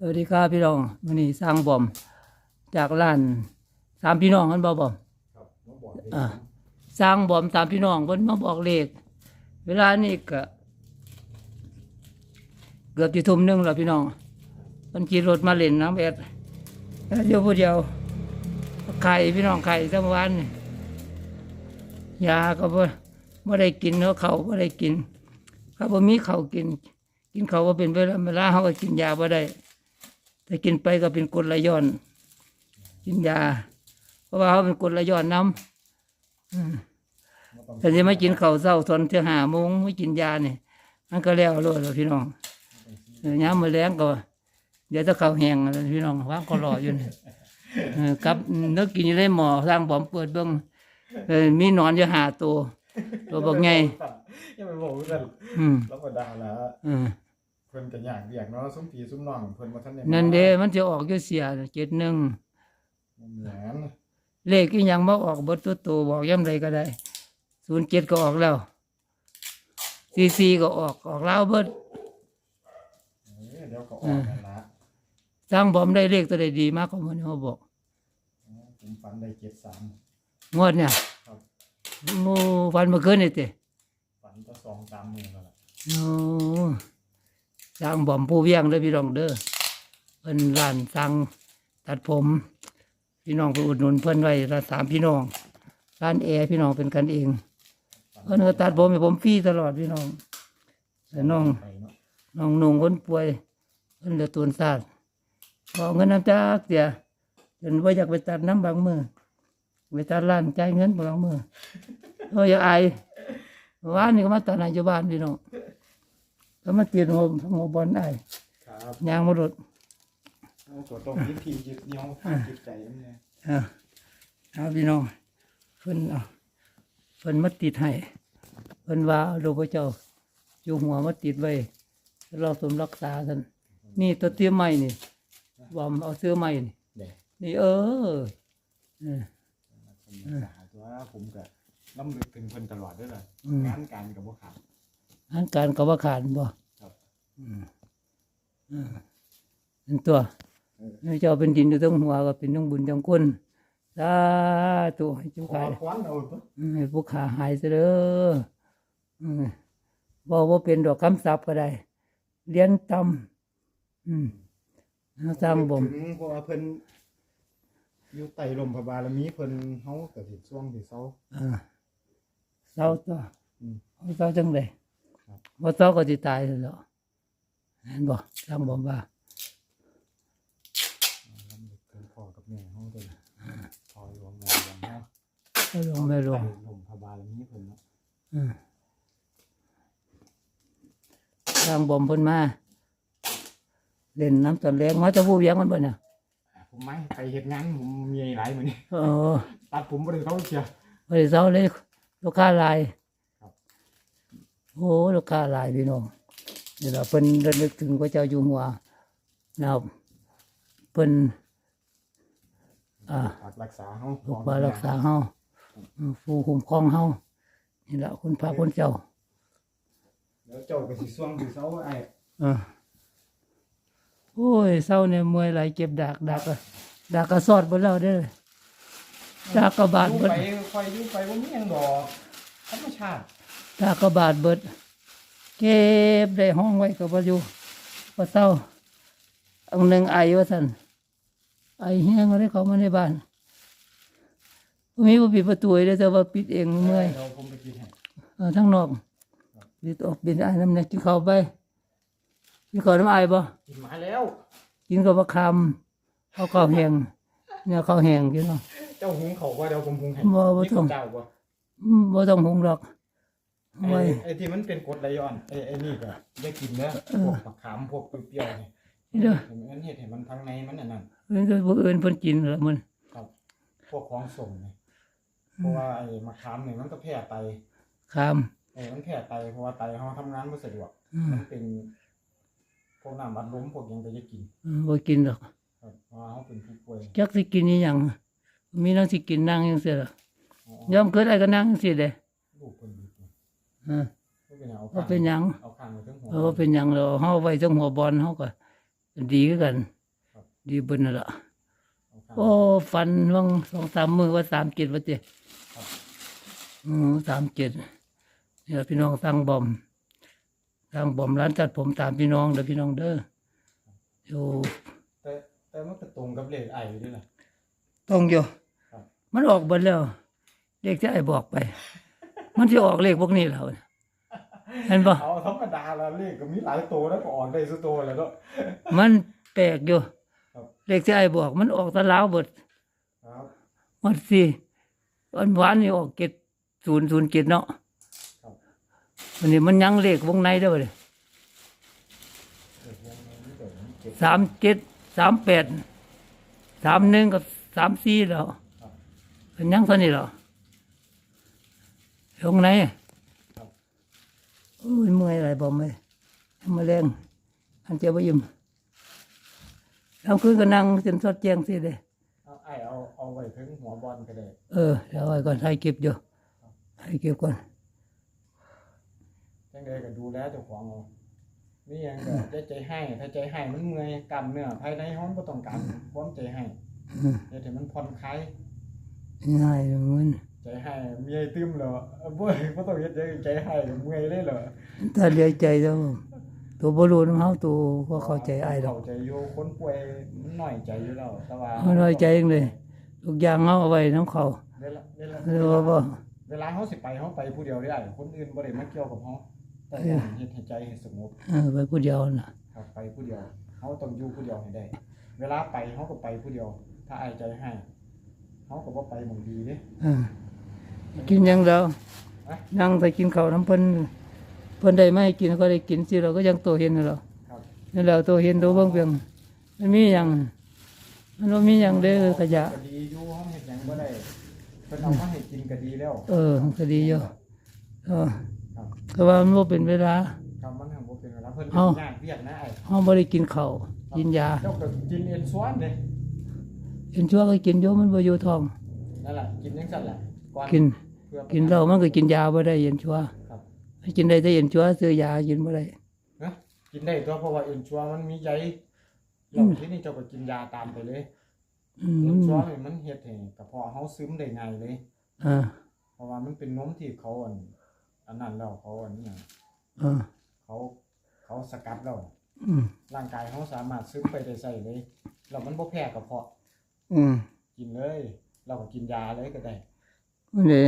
สวัสดีครับพี่น้องวันนี้สร้างบอม จากร้านสามพี่น้องกันบ่บอมครับมาบอกอ่าสร้างบอมสามพี่น้องเพิ่นมาบอกเลข เวลานี้ก็เกือบที่ทุ่มหนึงแล้วพี่น้องเพิ่นขี่รถมาเล่นน้ำแอดแล้วเดียวผู้เดียวไข่พี่น้องไข่ทั้งวันนี่ยาก็บ่บ่ได้กินเนาะเขาบ่ได้กินเขาบ่มีเขาวกิน กินเขาวก็เป็นเวลาเวลาเขาก็กินยาบ่ได้ แต่กินไปก็เป็นกรดไหลย้อน กินยา เพราะว่าเขาเป็นกรดไหลย้อนน้ำอืมมาต้องแต่ที่ไม่กินข้าวเช้าตอนเที่ยงหาโมงไม่กินยาเนี่ยมันก็แล้วเลยแล้วพี่น้องเออย้ำมาแรงก็ เดี๋ยวถ้าข้าวแห้งแล้วพี่น้องว่างก็รออยู่นี่เออกับนึกกินอยู่ได้หมอสร้างบอมเปิดเบิ้งเออมีหนอนอยู่หาตัวตัวบอกไงยังไปบอกกันอืมแล้วก็ด่าแล้วอืม เพิ่นกันอย่างเรียกเนาะซุ้มผีซุ้มน้องเพิ่นมาทันได้นั่นเด้มันจะออกอยู่เสียเจ็ดหนึ่งแหมนเลขที่ยังมาออกเบดตัวโตบอกย่ำไรก็ได้ศูนย์เจ็ดก็ออกแล้วซีซีก็ออกออกแล้วเบิดเอ้ยเดี๋ยวก็ออกกันละสร้างบอมได้เลขตัวใดดีมากกว่ามันเขาบอกอ๋อผมฝันได้เจ็ดสามงวดเนี่ยครับหมูฟันเมื่อคืนนี่เตะฝันก็สองสามหมื่นแล้วล่ะโอ้ สร้างบอมผู้เวียงเด้อพี่น้องเด้อเพิ่นร้านสร้างตัดผม พี่น้องไปอุดหนุนเพิ่นไว้ละสามพี่น้องร้านแอร์พี่น้องเป็นกันเองเพิ่นก็ตัดผมให้ผมฟรีตลอดพี่น้องแต่น้องน้องนุ่งคนป่วยเพิ่นเหลือตัวซาดขอเงินน้ำจากเสียจนว่าอยากไปตัดน้ำบางมือไปตัดร้านจ่ายเงินบางมือเอออย่าอายว่านนี่ก็มาตัดนอยู่บ้านพี่น้อง ก็มาตีนหัวหัวบอลได้ครับยางมาหลดเอาตัวตรงยิบทียิบเดียวจิตใจมันเนี่ยเอาเอาพี่น้องเพิ่นเอาเพิ่นมาติดให้เพิ่นว่าหลวงพ่อเจ้าอยู่หัวมาติดไว้เราสมรักษาท่านนี่ตัวเตรียมใหม่นี่บอมเอาเสื้อใหม่นี่เด็กนี่เออเออ ผมสาตัวผมก็น้ำลึกถึงเพิ่นตลอดด้วยล่ะอืม งานการกับบ่ขาด อันการก็ว่าขาดบ่ครับอืมอืมเป็นตัวนี่เจ้าเป็นดินอยู่ตรงหัวก็เป็นต้องบุญจังคุณสาธุให้เจุขขาอยควันเอาปะอืมให้ผู้ขาหายซะเด้ออืมบอกว่าเป็นดอกคำศัพท์ก็ได้เรียนตำอืมเอาสร้างบ่มถึงเพราะว่าเพิ่นอยู่ใต้ลมพระบารมีเพิ่นเฮาก็สิช่วงที่เซาอ่าเศร้าตัวอืมเอาเศร้าจังเลยครั บว่าเศร้าก็จะตายแล้วเห็นบ่สร้างบ่มว่าลำลึกถึงพ่อกับแม่เฮาด้วยพ่อหลวงแม่หลวงเฮาไม่ลงไม่ลงใต้ลมพระบารมีเพิ่นเนาะอืมสร้างบ่มเพิ่นมาเล่นน้ำตอนแรงมาจะผู้เวียงมันบ่เนี่ยผมไม่ไปเฮ็ดงานผมมีหลายมื้อนี้เออตัดผมบ่ได้เขาเสียบ่ได้เศร้าเลยลูกค้าหลายครับ โอ้ลูกค้าหลายพี่น้องนี่ล่ะเพิ่นระลึกถึงพระเจ้าอยู่หัวนะครับเพิ่นอ่าฝากรักษาเฮาปกปักรักษาเฮาอืมผู้คุ้มครองเฮานี่แหละคุณพระคุณเจ้าแล้วเจ้าก็สิช่วงที่เซาไอ้เออโอ้ยเศร้าเนี่ยเมื่อยไหลายเจ็บดากดากอะดากกระสอดบนเราเด้อดากกระบาดอยู่เบิดไปคอยอยู่ไปบ่มีหยังดอกธรรมชาติ ดากกระบาดเบิด เก็บได้ห้องไว้กับว่าอยู่ว่าเศร้าอันหนึ่งไอว่าสันไอแห้งอะไรเขามาในบ้านมีว่าปิดประตูเลยแต่ว่าปิดเองเมื่อยเราผมไปกินให้เออทั้งนอกบิดออกบิดไอ้น้ำเนี่ยกินข้าวไปกินข้าวน้ำไอ้บ่กินมาแล้ว กินกับมะขามข้าวข้าวแห้งเนี่ยข้าวแห้งกินเนาะเจ้าหุงเขาว่าเดี๋ยวผมหุงให้บ่บ่ต้องนี่เจ้าบ่อืมบ่ต้องหุงหรอกเอา ไอ้ไว้ไอ้ที่มันเป็นกรดไหลย้อนไอ้ไอ้นี่ก็ได้กินเด้อพวกมะขามพวกเปรี้ยวๆนี่นี่เด้อเห็นมันเฮ็ดให้มันทั้งในมันอันนั้นเพิ่นก็บ่เอิ้นเพิ่นกินละมันครับ พวกของส่งนี่เพราะว่าไอ้มะขามนี่มันก็แพ้ไตขามเออมันแพ้ไตเพราะว่าไตเฮาทำงานบ่สะดวกอืมมันเป็นพวกน้ำบัดลมพวกหยังก็จะกินอืมบ่กินหรอกครับเพราะว่าเฮาเป็นผู้ป่วยจักสิกินอีหยังมีนั่งสิกินนั่งจังซี่ล่ะอ๋อยอมเกิดอะไรก็นั่งจังซี่เด้ลูกเพิ่นดีกว่าเออบ่เป็นหยังเอาบ่เป็นหยังเอาข้างไว้ถึงหัว เออเป็นหยังแล้วเฮาไว้จังหัวบอลเฮาก็ไปดีคือกัน ครับ ดีเบิ่นนั่นล่ะ เอาข้าง โอ้ฟันว่างสองสามมือว่าสามเจ็ดว่าเจครับ อืมสามเจ็ดเนี่ยพี่น้องสั่งบอมสั่งบอมร้านตัดผมตามพี่น้องเด้อพี่น้องเด้ออยู่แต่แต่มันก็ตรงกับเลขไอ้อยู่ด้วยล่ะ ต้องอยู่ครับ มันออกเบิดแล้วเลขที่ไอ้บอกไป มันจะออกเลขพวกนี้แล้วเนี่ยเห็นปะเอาธรรมดาละเลขก็มีหลายตัวแล้วก็ออกได้สุดตัวแล้วเนาะมันแปลกอยู่ครับเลขที่ไอ้บอก มันออกตะลาวเบิดครับมันสิวันวานนี่ออกเจ็ดศูนย์ศูนย์เจ็ดเนาะครับวันนี้มันยังเลขวงในได้บ่เลยเดี๋ยวยังไม่เดี๋ยวมันเก็บสามเจ็ดสามแปดสามหนึ่งกับสามสี่แล้วครับเป็นยังเท่านี้เหรอ วงในครับโอ้ยเมื่อยอะไรบอกไม่มาแรงอันเจ้าไปยิ้มเอาคืนก็นั่งจนสดแจ้งสิเลยเอาไอ้เอาเอาไว้ถึงหัวบอลก็ได้เออเดี๋ยวเอาไว้ก่อนให้เก็บอยู่ให้เก็บก่อนจังใดก็ดูแลเจ้าของเอามีหยังก็จะใจให้ถ้าใจให้มันเมื่อยกล้ามเนื้อภายในห้องบ่ต้องการความใจให้อืมเฮ็ดให้มันผ่อนคลายง่ายเลยมัน ใจให้เมียตึมแล้วเออบ่บ่ต้องเฮ็ดใจใจให้เมื่อยเลยเหรอถ้าเลียใจแล้วตัวบรูนำเฮาตัวก็เข้าใจไอ้ายดอกเข้าใจอยู่คนป่วยมันน้อยใจอยู่แล้วแต่ว่าเฮาน้อยใจจังเลยทุกอย่างเฮาเอาไว้น้ำเขาเวลาเวลาเรียกว่าบ่เวลาเฮาสิไปเฮาไปผู้เดียวได้ คนอื่นบ่ได้มาเกี่ยวกับเฮาแต่เออเฮ็ดให้ใจให้สงบเออไปผู้เดียวน่ะครับไปผู้เดียวเฮาต้องอยู่ผู้เดียวให้ได้ เวลาไปเฮาก็ไปผู้เดียว ถ้าอายใจให้เฮาก็บ่ไปหม่องดีเด้เออ กินหยังแล้วนั่งไปกินข้าวน้ำเพิ่นเพิ่นได้มาให้กินก็ได้กินสิเราก็ยังโตเห็นนั่นแหล้วครับนั่นแหล้วโตเห็นโตเบิ่งเพียงมันมีหยังมันบ่มีหยังเด้อขยะก็ดีอยู่เฮาเฮ็ดหยังบ่ได้เพิ่นเอามาให้กินก็ดีแล้ว เออมันก็ดีอยู่เออครับแต่ว่ามันบ่เป็นเวลาครับมันทำบ่เป็นเวลาเพิ่นเอ้ายากเวียกนะไอ้เฮาบ่ได้กินข้าวกินยาเจ้าก็กินเอ็นสวนเด้เห็นชั่วก็กินอยู่มันบ่อยู่ท้องนั่นล่ะกินจังซั่นล่ะ ก่อนกินเพื่อกินเหล้ามันก็กินยาบ่ได้เย็นชั่วครับให้กินได้แต่เย็นชั่วซื้อยากินบ่ได้นะกินได้ตัวเพราะว่าเอ็นชัวมันมีใยอืเรามที่นี่เจ้าก็กินยาตามไปเลยอืมเอ็นชัวนี่มันเฮ็ดให้กระเพาะเฮาซึมได้ง่ายเลยอ่าเพราะว่ามันเป็นนมที่เขาอันอันนั้นแล้วเขาอันนี้หยังอ่าเขาเขาสกัดแล้วอืมร่างกายเขาสามารถซึมไปได้ใส่เลยแล้วมันบ่แพ้กระเพาะ อืมกินเลย เราก็กินยาเลยก็ได้ วันนี้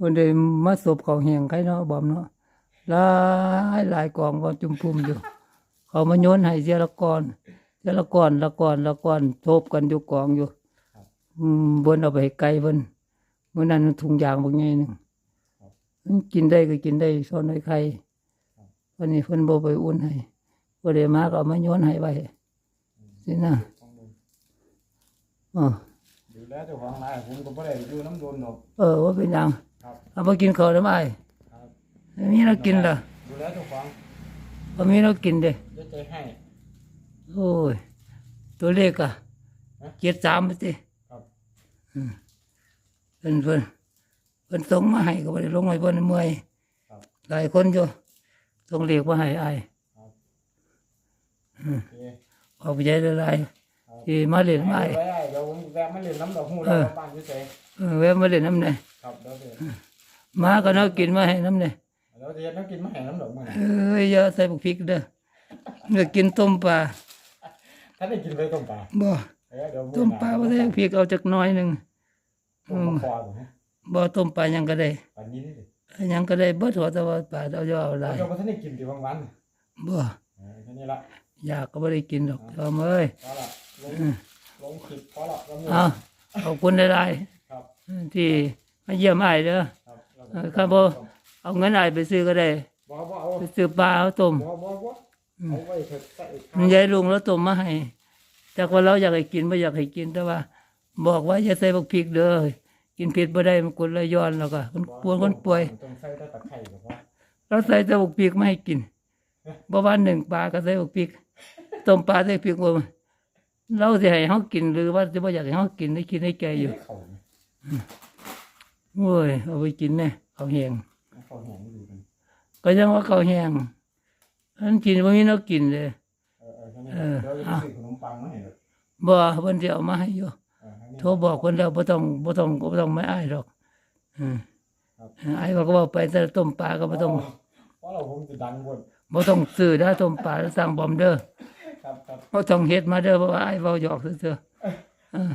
วันนี้มาศพของแหงใครเนาะบอมเนาะหลายหลายกองก็จุ่มพุ่มอยู่ เขามาโยนให้เสียละกอนเสียละกอนละกอนละกอนทบกันอยู่กองอยู่บนเอาไปให้ไกลเพิ่นมื้อนั้นถุงยางบางใหญ่หนึ่งกินได้ก็กินได้ซ้อนไว้ไข่วันนี้เพิ่นบ่ไปอุ่นให้บ่ได้มาก็เอามาโยนให้ไว้สินะต้องดูอ๋อ ดูแลเจ้าของหลายผมก็บ่ได้อยู่น้ำโดนดอกเออว่าเป็นหยังครับ เอาไปกินข้าวได้ไหมครับ มีเรากินล่ะดูแลเจ้าของบ่มีเรากินเด้จะใจให้ โอ้ย ตัวเลขอะฮะ เจ็ดสามไปสิครับเพิ่นเพิ่นเพิ่นส่งมาให้ก็บ่ได้ลงให้เพิ่นเมื่อยครับ หลายคนอยู่ส่งเลขมาให้อ้ายครับโอเค ขอบใจหลายครับๆ ที่มาเล่นมาไว้ให้ไว้เดี๋ยวผมแวะมาเล่นน้ำดอกหูแล้วกลับบ้านเฉยเออแวะมาเล่นน้ำเนี่ยๆครับเดี๋ยวเดี๋ยวมาก็เอากินมาให้น้ำเนี่ยเดี๋ยวจะเฮ็ดน้ำกินมาให้น้ำดอกมื้อนี้เอ้ยอย่าใส่บุกพริกเด้อเนื้อกินต้มปลาถ้าได้กินไปต้มปลาบ่เอ้ยเดี๋ยวต้มปลาบ่ได้พริกเอาจักหน้อยหนึงต้มปลาคอบ่ฮะบ่ต้มปลาหยังก็ได้ปลานิ้นดิอันหยังก็ได้เบิดหัวแต่ว่าปลาเอาจะเอาหลายเดี๋ยวบ่ทันได้กินติบางวันบ่เออแค่นี้ละอยากก็บ่ได้กินดอกยอมเอ้ยพอ ละลงลงคลิปพอละแล้วมีเอาขอบคุณหลายครับๆที่มาเยี่ยมอ้ายเด้อครับแล้วเออครับบ่เอาเงินอ้ายไปซื้อก็ได้บ่บ่เอาไปซื้อปลาเอาต้มบ่บ่บ่เอาไว้เถอะใส่มันยายลุงแล้วต้มมาให้จากว่าเราอยากให้กินไม่อยากให้กินแต่ว่า บอกว่าอย่าใส่บักพริกเด้อกินเผ็ดบ่ได้มันกดไหลย้อนแล้วก็คนป่วยคนป่วยต้องใส่แต่ตะไคร้ก็พอเราใส่แต่บักพริกไม่ให้กินบ่ว่าหนึ่งปลาก็ใส่บักพริกต้มปลาใส่พริกบ่ เราสิให้เฮากินหรือว่าสิบ่อยากให้เฮากินได้คิดให้ใจอยู่เขาเนี่ยโอ้ยเอาไปกินแน่ข้าวแห้งเขาแห้งอยู่กันก็ยังว่าข้าวแห้งอันกินบ่มีแนวกินเลยเออเออแค่นี้นี่เออเดี๋ยวจะไปเอาซื้อขนมปังมาให้เด้อบ่เพิ่นสิเอามาให้อยู่เออให้นี่โทรบอกเพิ่นแล้วบ่ต้องบ่ต้องบ่ต้องไม่อายดอกอืมครับอายว่าก็เว้าไปแต่ต้มปลาก็บ่ต้องเพราะเราคงจะดังบนบ่ต้องซื้อเด้อต้มปลาแล้วสั่งบอมเด้อ ครับครับบ่ต้องเฮ็ดมาเด้อเพราะว่าอายเว้าหยอกซื่อๆเออ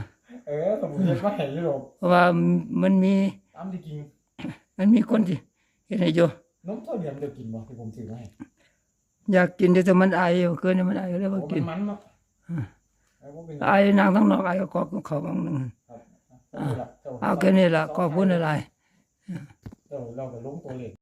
เออสมมุติเฮ็ดมาให้ยุโรปเพราะว่ามันมีตามที่กินมันมีคนที่เฮ็ดให้อยู่นมเท่าเดียวมันจะกินบ่ที่ผมซื้อมาให้อยากกินแต่มันอายอยู่คืนนี้มันอายก็เลยบ่โอ้กินมันมันเนาะเออบ่เป็นอายนางทั้งนอกอายก็ขอบเขาบางนึงครับเอานี่ล่ะเจ้าเอาแค่นี้ล่ะขอบคุณหลายๆเจ้าเราก็ลงตัวเลข